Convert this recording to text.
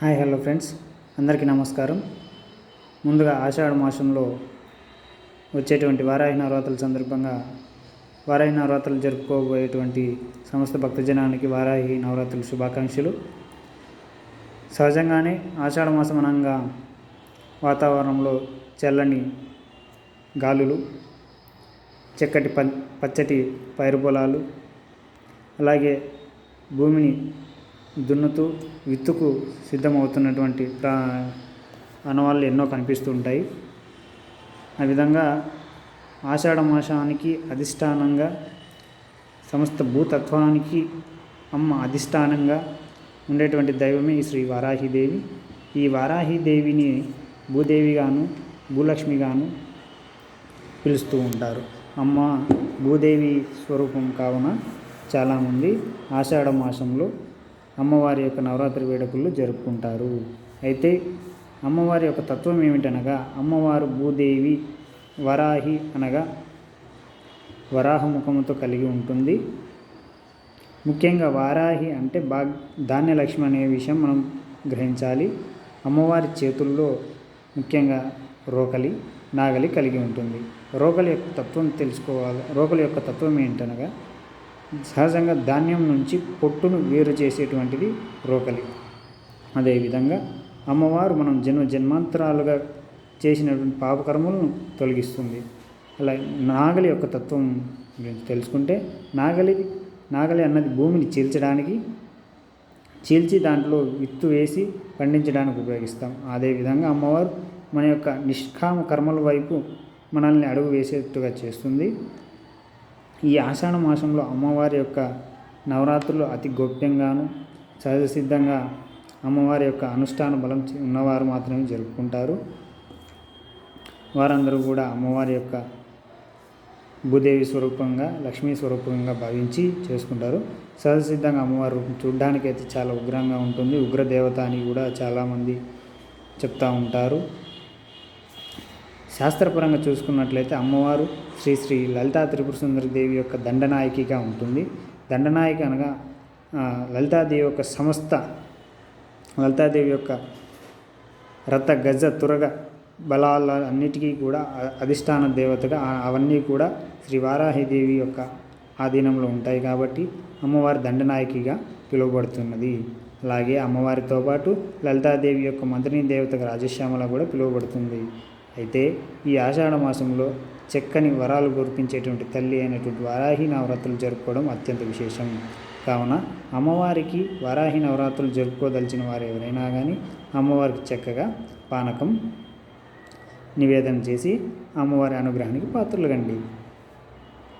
Hi hello friends. అందరికీ నమస్కారం. ముందుగా ఆషాఢ మాసంలో వచ్చేటువంటి వారాహి నవరాత్రుల సందర్భంగా వారాహి నవరాత్రులు జరుపుకోబోయేటువంటి సమస్త భక్తజనానికి వారాహి నవరాత్రుల శుభాకాంక్షలు. సహజంగానే ఆషాఢ మాసం అనంగా వాతావరణంలో చల్లని గాలులు చక్కటి ప పచ్చటి పైరు పొలాలు అలాగే భూమిని దున్నుతూ విత్తుకు సిద్ధమవుతున్నటువంటి ప్రా ఆనవాళ్ళు ఎన్నో కనిపిస్తూ ఉంటాయి ఆ విధంగా ఆషాఢ మాసానికి అధిష్టానంగా సమస్త భూతత్వానికి అమ్మ అధిష్టానంగా ఉండేటువంటి దైవమే ఈ శ్రీ వారాహిదేవి. ఈ వారాహిదేవిని భూదేవిగాను భూలక్ష్మిగాను పిలుస్తూ ఉంటారు. అమ్మ భూదేవి స్వరూపం కావున చాలామంది ఆషాఢ మాసంలో అమ్మవారి యొక్క నవరాత్రి వేడుకలు జరుపుకుంటారు. అయితే అమ్మవారి యొక్క తత్వం ఏమిటనగా అమ్మవారు భూదేవి వరాహి అనగా వరాహ ముఖముతో కలిగి ఉంటుంది. ముఖ్యంగా వారాహి అంటే బాగ్ ధాన్యలక్ష్మి అనే విషయం మనం గ్రహించాలి. అమ్మవారి చేతుల్లో ముఖ్యంగా రోకలి నాగలి కలిగి ఉంటుంది. రోకలి యొక్క తత్వం తెలుసుకోవాలి రోకలి యొక్క తత్వం ఏంటనగా సహజంగా ధాన్యం నుంచి పొట్టును వేరు చేసేటువంటిది రోకలి. అదేవిధంగా అమ్మవారు మనం జన్మ జన్మాంతరాలుగా చేసినటువంటి పాపకర్మలను తొలగిస్తుంది. అలా నాగలి యొక్క తత్వం గురించి తెలుసుకుంటే నాగలి నాగలి అన్నది భూమిని చీల్చడానికి చీల్చి దాంట్లో విత్తు వేసి పండించడానికి ఉపయోగిస్తాం. అదేవిధంగా అమ్మవారు మన యొక్క నిష్కామ కర్మల వైపు మనల్ని అడుగు వేసేట్టుగా చేస్తుంది. ఈ ఆషాఢ మాసంలో అమ్మవారి యొక్క నవరాత్రులు అతి గోప్యంగాను సహజసిద్ధంగా అమ్మవారి యొక్క అనుష్ఠాన బలం ఉన్నవారు మాత్రమే జరుపుకుంటారు. వారందరూ కూడా అమ్మవారి యొక్క భూదేవి స్వరూపంగా లక్ష్మీ స్వరూపంగా భావించి చేసుకుంటారు. సహజసిద్ధంగా అమ్మవారు అమ్మవారి రూపం చూడడానికి అయితే చాలా ఉగ్రంగా ఉంటుంది. ఉగ్రదేవత అని కూడా చాలామంది చెప్తూ ఉంటారు. శాస్త్రపరంగా చూసుకున్నట్లయితే అమ్మవారు శ్రీ శ్రీ లలితా త్రిపుర దేవి యొక్క దండనాయకిగా ఉంటుంది. దండనాయక అనగా లలితాదేవి యొక్క సమస్త లలితాదేవి యొక్క రథ గజ తురగ బలాల అన్నిటికీ కూడా అధిష్టాన దేవతగా అవన్నీ కూడా శ్రీ వారాహిదేవి యొక్క ఆధీనంలో ఉంటాయి కాబట్టి అమ్మవారి దండనాయకిగా పిలువబడుతున్నది. అలాగే అమ్మవారితో పాటు లలితాదేవి యొక్క మంత్రిని దేవతగా రాజశ్యామల కూడా పిలువబడుతుంది. అయితే ఈ ఆషాఢ మాసంలో చక్కని వరాలు కురిపించేటువంటి తల్లి అయినటువంటి వారాహి నవరాత్రులు జరుపుకోవడం అత్యంత విశేషం. కావున అమ్మవారికి వారాహి నవరాత్రులు జరుపుకోదలిచిన వారు ఎవరైనా కానీ అమ్మవారికి చక్కగా పానకం నివేదన చేసి అమ్మవారి అనుగ్రహానికి పాత్రలు కండి.